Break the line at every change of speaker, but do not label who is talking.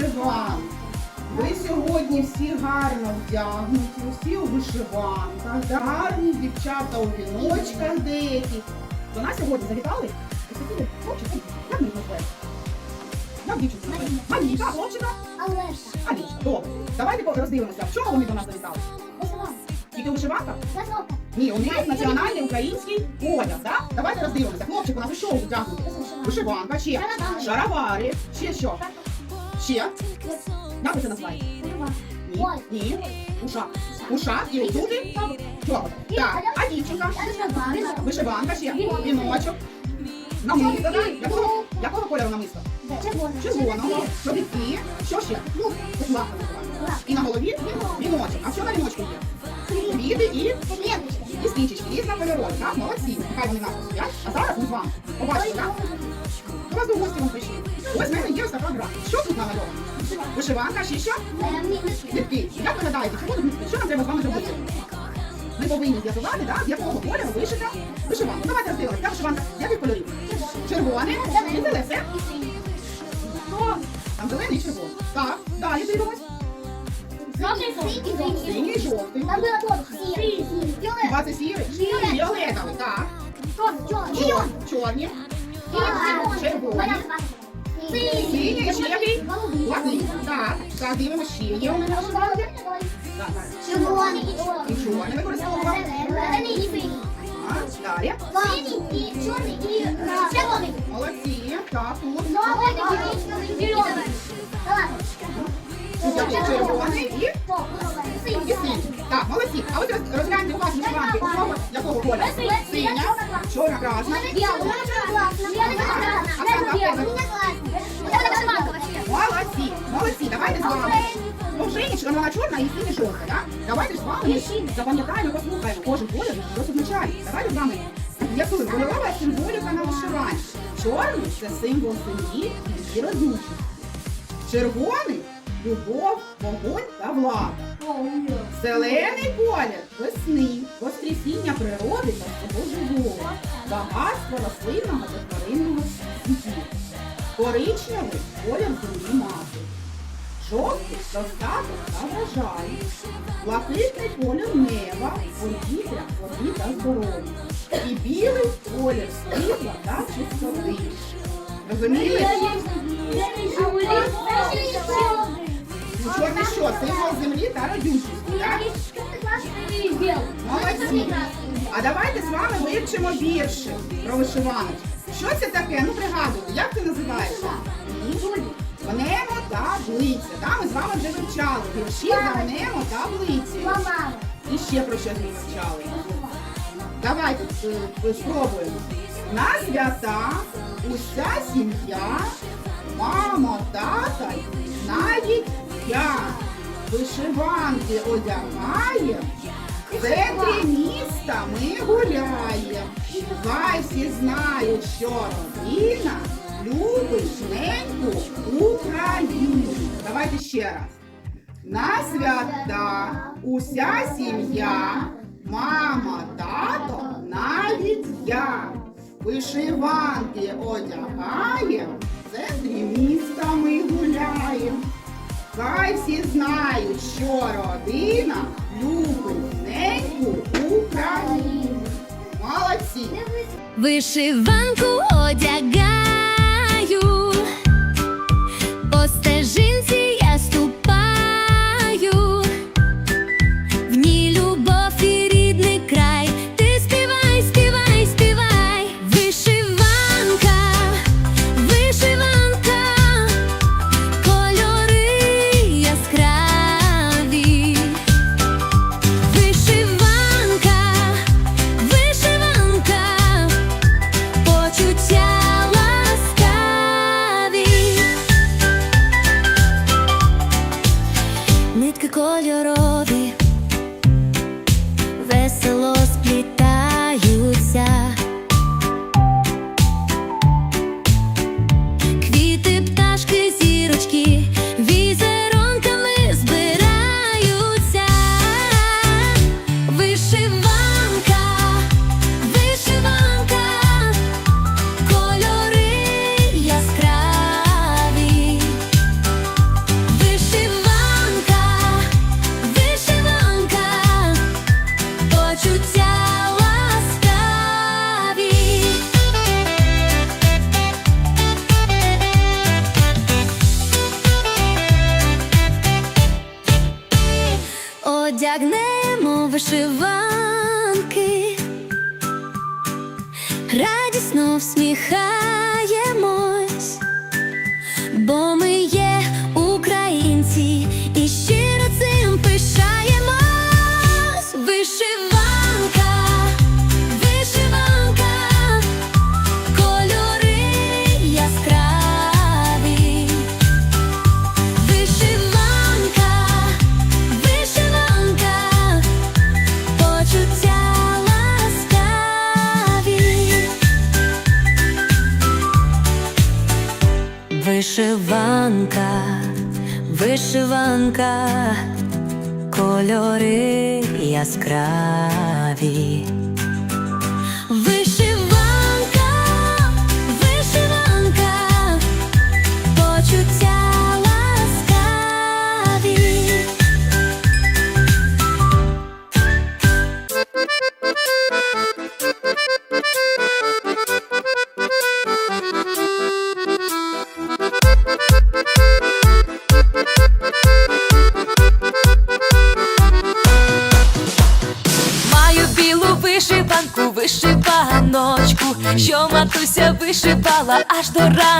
Вишиванки. Ви сьогодні всі гарно вдягнуті, усі у вишиванках, да? гарні дівчата у віночках деякі. До нас сьогодні завітали хлопчики, як? Як дівчинку? Марійка, хлопчика,
Олеша.
Алічка. Добре. Давайте роздивимося, в чому вони до нас завітали?
Вишиванка.
Тільки у вишиванках?
Висока.
Ні, у них національний український одяг, так? Давайте роздивимося. Хлопчик у нас у що вдягнутий? Вишиванка, ще
Шаровари.
шаровари, ще що? Ще? Як ви це називаєте? Ні, ні. Ушак. Ушак і отуди? Так, а дівчинка?
Вишиванка.
Вишиванка ще. Віночок. Намисто, так? Якого, якого кольору намисто? Червоного. Чобітки. Що ще? Ну, ось. І на голові віночок. А що на віночку є? Квіти і
Ленточка.
і стрічечки, різнокольорові, так? Молодці. Нехай вони нас посвять. А зараз ми з вами побачимо, так? До вас до гості вам прийшли. Ось в мене є ось така гра. Що тут намальовано? Вишиванка, ще що? Дітки, як ви гадаєте, чому тут що нам треба з вами зробити? Ми повинні з'ясувати, так, з якого кольору вишита вишиванка. Давайте роздивимося. Ця вишиванка з яких кольорів? Червоний, і зелений. Все? О, Там зелений і червоний. Так, далі дивимось. Синій і жовтий.
Там было тоже. Синий. Фиолетовый.
Хіба це сірий? Фіолетовий, так.
Черный.
Чор- Чорні. Червоні. Синій ще який? Блакитний. Так, так, дивимося ще. Є у мене? Так, так.
Червоний.
І чорний використовував.
Зелений і синій.
Так, далі.
Синій і чорний і червоний.
Молодці. Так, тут.
Зелений зелений.
Червоний і
Синій.
Так, молодці. А роз- розгляньте у вас вишиванки. У кого якого кольору? Синя, чорна, красна. Молодці, Женечка, вона чорна і синя жовта, так? Давайте з вами запам'ятаємо, послухаємо кожен колір, що це означає. Давайте з вами з'ясуємо. Кольорова символіка на вишиванні. Чорний це символ сім'ї і родючості. Червоний любов, вогонь та влада. Зелений колір весни, воскресіння природи та всього живого, багатство рослинного та тваринного світів. Коричневий колір землі мати. Жовтий достаток та врожай. Блакитний колір неба, повітря, води та здоров'я. І білий колір світла та чистоти. Розумієте? Ну, Чорний що? Символ землі та родючості. так? Молодці. А давайте з вами вивчимо вірші про вишиваночку. Що це таке? Ну пригадуйте, як це називається? Гнемо таблиця. Да, ми з вами вже вивчали. Вірші за гнемо таблиці. І ще про що ми вивчали. Давайте е, спробуємо. На свята уся сім'я, мама, тата, навіть я. Вишиванки одягає, в центрі міста ми гуляємо. Хай всі знають, що родина любить неньку Україну. Давайте ще раз. На свята уся сім'я, мама, тато, навіть я. Вишиванки одягаєм, в центрі міста ми гуляєм. Хай всі знають, що родина любить неньку Україну. Молодці!
Вишиванку одягаю, одягнемо вишиванки, радісно всміхаємо. Вишиванка, вишиванка, кольори яскраві.
Вишивала аж до раночку.